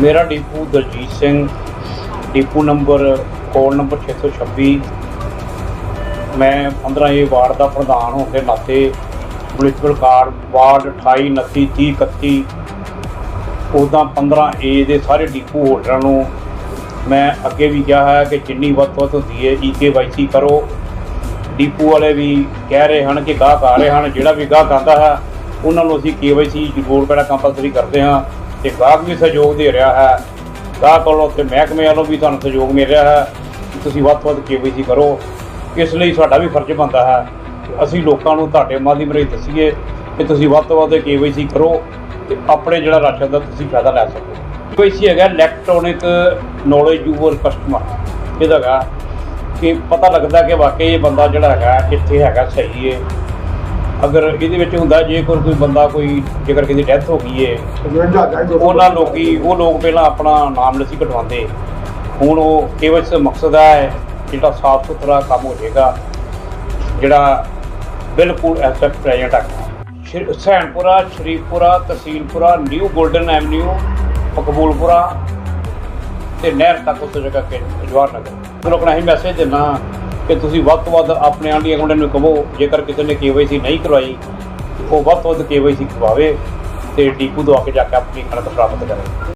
ਮੇਰਾ depot Daljit Singh, depot number code number 626 ਮੈਂ 15 ਏ ward ਦਾ ਪ੍ਰਧਾਨ ਹੋਣ ਦੇ ਨਾਤੇ ਮੁਨਿਸਪਲ ਕਾਰਡ ਵਾਰਡ 28 29 30 31 ਉਦਾਂ 15 ਏ ਦੇ ਸਾਰੇ ਡੀਪੂ ਹੋਲਡਰਾਂ ਨੂੰ ਮੈਂ ਅੱਗੇ ਵੀ ਕਿਹਾ ਹੈ ਕਿ ਜਿੰਨੀ ਵੱਧ ਵੱਧ ਹੁੰਦੀ ਹੈ ਈਕੇਵਾਈਸੀ ਕਰੋ। ਡੀਪੂ ਵਾਲੇ ਵੀ ਕਹਿ ਰਹੇ ਹਨ ਕਿ ਗਾਹਕ ਆ ਰਹੇ ਹਨ, ਜਿਹੜਾ ਵੀ ਗਾਹਕ ਆਉਂਦਾ ਹੈ, ਉਹਨਾਂ ਨੂੰ ਅਸੀਂ ਕੇਵਾਈਸੀ ਜ਼ਰੂਰ ਪਹਿਲਾਂ ਕੰਪਲਸਰੀ ਕਰਦੇ ਹਾਂ। ਤੇ ਗਾਹਕ ਵੀ ਸਹਿਯੋਗ ਦੇ ਰਿਹਾ ਹੈ। ਗਾਹਕ ਵੱਲੋਂ ਤੇ ਮਹਿਕਮੇ ਵੱਲੋਂ ਵੀ ਤੁਹਾਨੂੰ ਸਹਿਯੋਗ ਮਿਲ ਰਿਹਾ ਹੈ ਕਿ ਤੁਸੀਂ ਵੱਧ ਤੋਂ ਵੱਧ ਕੇਵਾਈਸੀ ਕਰੋ। ਇਸ ਲਈ ਸਾਡਾ ਵੀ ਫਰਜ਼ ਬਣਦਾ ਹੈ ਅਸੀਂ ਲੋਕਾਂ ਨੂੰ ਤੁਹਾਡੇ ਮਾਧਿਅਮ ਰਾਹੀਂ ਦੱਸੀਏ ਕਿ ਤੁਸੀਂ ਵੱਧ ਤੋਂ ਵੱਧ ਕੇਵਾਈਸੀ ਕਰੋ ਤੇ ਆਪਣੇ ਜਿਹੜਾ ਰਾਸ਼ਨ ਦਾ ਤੁਸੀਂ ਫਾਇਦਾ ਲੈ ਸਕੋ। ਕੇਵਾਈਸੀ ਹੈਗਾ ਇਲੈਕਟ੍ਰੋਨਿਕ ਨੌਲੇਜ ਯੂਵਰ ਕਸਟਮਰ ਇਹਦਾ ਹੈਗਾ ਕਿ ਪਤਾ ਲੱਗਦਾ ਕਿ ਵਾਕਈ ਇਹ ਬੰਦਾ ਜਿਹੜਾ ਹੈਗਾ ਇੱਥੇ ਹੈਗਾ, ਸਹੀ ਹੈ। ਅਗਰ ਇਹਦੇ ਵਿੱਚ ਹੁੰਦਾ ਜੇ ਕੋਈ ਬੰਦਾ ਕੋਈ ਜੇਕਰ ਕਿਸੇ ਡੈਥ ਹੋ ਗਈ ਹੈ ਉਹਨਾਂ ਲੋਕੀ ਉਹ ਲੋਕ ਪਹਿਲਾਂ ਆਪਣਾ ਨਾਮ ਨਹੀਂ ਸੀ ਕਟਵਾਉਂਦੇ ਹੁਣ ਉਹ ਕੇਵਲ ਇਸ ਮਕਸਦ ਹੈ, ਜਿਹੜਾ ਸਾਫ਼ ਸੁਥਰਾ ਕੰਮ ਹੋ ਜਾਏਗਾ, ਜਿਹੜਾ ਬਿਲਕੁਲ ਐਸੈਪਟ ਪ੍ਰੈਜ਼ੈਂਟ ਹੈ Shri Hussainpura, Sharifpura Tehsilpura new golden avenue, Maqboolpura ਤੇ ਨਹਿਰ ਤੱਕ ਉਸ ਜਗ੍ਹਾ ਕੇ ਜਵਾਹਰ ਨਗਰ ਤੁਹਾਨੂੰ ਆਪਣਾ ਹੀ ਮੈਸੇਜ ਦੇਣਾ ਕਿ ਤੁਸੀਂ ਵੱਧ ਤੋਂ ਵੱਧ ਆਪਣੇ ਆਂਢੀ ਗੁਆਂਢੀਆਂ ਨੂੰ ਕਹੋ, ਜੇਕਰ ਕਿਸੇ ਨੇ ਕੇਵਾਈਸੀ ਨਹੀਂ ਕਰਵਾਈ, ਉਹ ਵੱਧ ਤੋਂ ਵੱਧ ਕੇਵਾਈਸੀ ਕਰਵਾਵੇ ਤੇ ਡੀਪੂ ਤੋਂ ਆ ਕੇ ਜਾ ਕੇ ਆਪਣੀ ਕਣਕ ਪ੍ਰਾਪਤ ਕਰੇ।